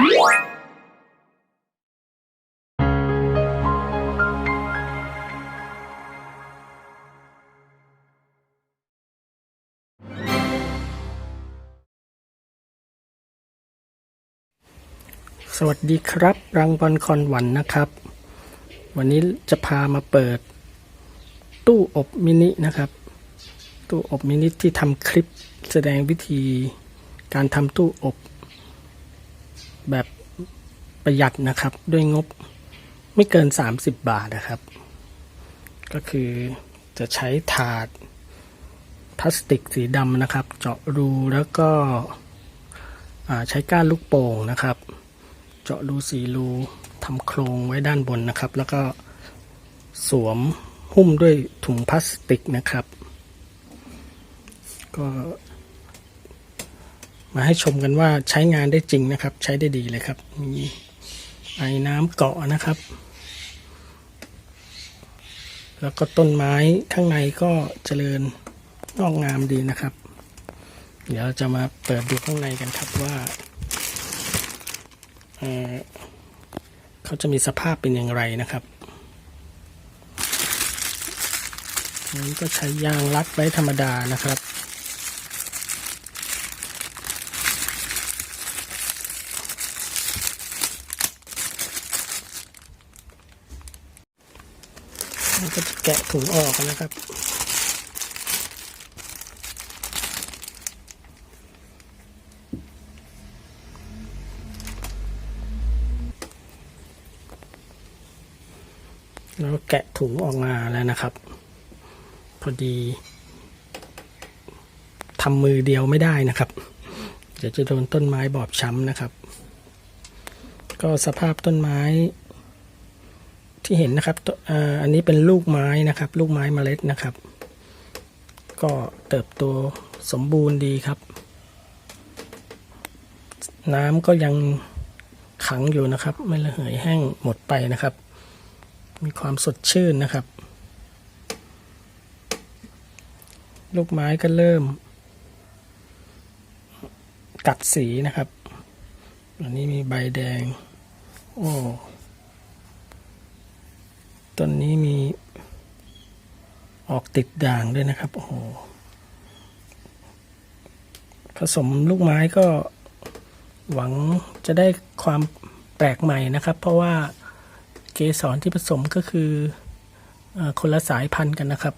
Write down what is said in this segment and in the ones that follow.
สวัสดีครับ รังบอลคอนวันนะครับ วันนี้จะพามาเปิด ตู้อบมินินะครับ ตู้อบมินิที่ทำคลิปแสดงวิธีการทำตู้อบ แบบประหยัดนะครับ ด้วยงบไม่เกิน 30 บาทนะครับ ก็คือจะใช้ถาดพลาสติกสีดำนะครับ เจาะรูแล้วก็ใช้ก้านลูกโป่งนะครับ เจาะรูสีรูทำโครงไว้ด้านบนนะครับ แล้วก็สวมหุ้มด้วยถุงพลาสติกนะครับ ก็ มาให้ชมกันว่าใช้งานได้จริงนะครับ ใช้ได้ดีเลยครับมีไอ้น้ำเกาะนะครับ แล้วก็ต้นไม้ข้างในก็เจริญงอกงามดีนะครับ เดี๋ยวจะมาเปิดดูข้างในกันครับว่าเเขาจะมีสภาพเป็นอย่างไรนะครับนนี้ก็ใช้ยางรัดไว้ธรรมดานะครับ แล้วก็แกะถุงออกนะครับ แล้วแกะถุงออกมาแล้วนะครับ พอดีทำมือเดียวไม่ได้นะครับ เดี๋ยวจะโดนต้นไม้บอบช้ำนะครับ ก็สภาพต้นไม้ ที่เห็นนะครับอันนี้เป็นลูกไม้นะครับ ลูกไม้เมล็ดนะครับ ก็เติบโตสมบูรณ์ดีครับ น้ำก็ยังขังอยู่นะครับ ไม่ระเหยแห้งหมดไปนะครับ มีความสดชื่นนะครับ ลูกไม้ก็เริ่ม กัดสีนะครับ อันนี้มีใบแดง โอ้ ต้นนี้มีออกติดด่างด้วยนะครับ โอ้โห ผสมลูกไม้ก็หวังจะได้ความแปลกใหม่นะครับ เพราะว่าเกสรที่ผสมก็คืออคนละสายพันธุ์กันนะครับ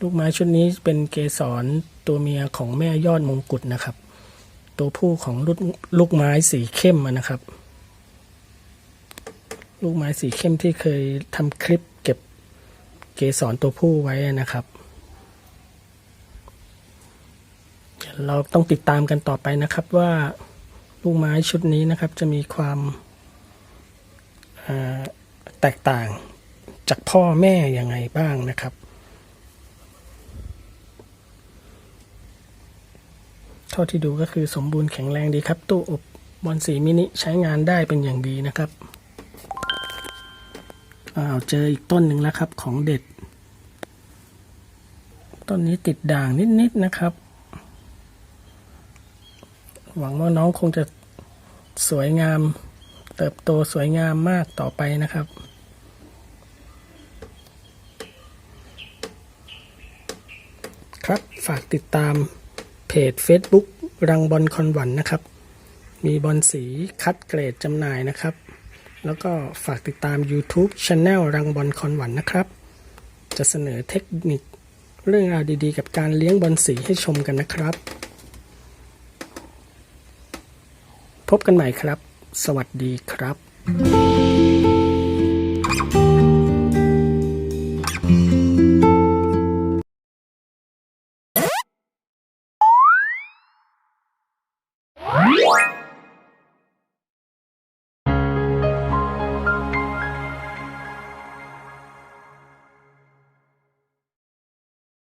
ลูกไม้ชุดนี้เป็นเกสรตัวเมียของแม่ยอดมงกุฎนะครับ ตัวผู้ของลูกไม้สีเข้มนะครับ ลูกไม้สีเข้มที่เคยทำคลิปเก็บเกสรตัวผู้ไว้นะครับเดี๋ยวเราต้องติดตามกันต่อไปนะครับว่าลูกไม้ชุดนี้นะครับจะมีความแตกต่างจากพ่อแม่ยังไงบ้างนะครับ เท่าที่ดูก็คือสมบูรณ์แข็งแรงดีครับ ตู้อบบอลสีมินิใช้งานได้เป็นอย่างดีนะครับ อ้าวเจออีกต้นหนึ่งแล้วครับของเด็ด ต้นนี้ติดด่างนิดๆนะครับ หวังว่าน้องคงจะสวยงาม เติบโตสวยงามมากต่อไปนะครับครับฝากติดตามเพจ Facebook รังบอลคอนหวันนะครับ มีบอลสีคัดเกรดจำหน่ายนะครับ แล้วก็ฝากติดตาม YouTube Channel รังบอลคอนหวันนะครับ จะเสนอเทคนิคเรื่องราวดีๆ กับการเลี้ยงบอลสีให้ชมกันนะครับ พบกันใหม่ครับ สวัสดีครับ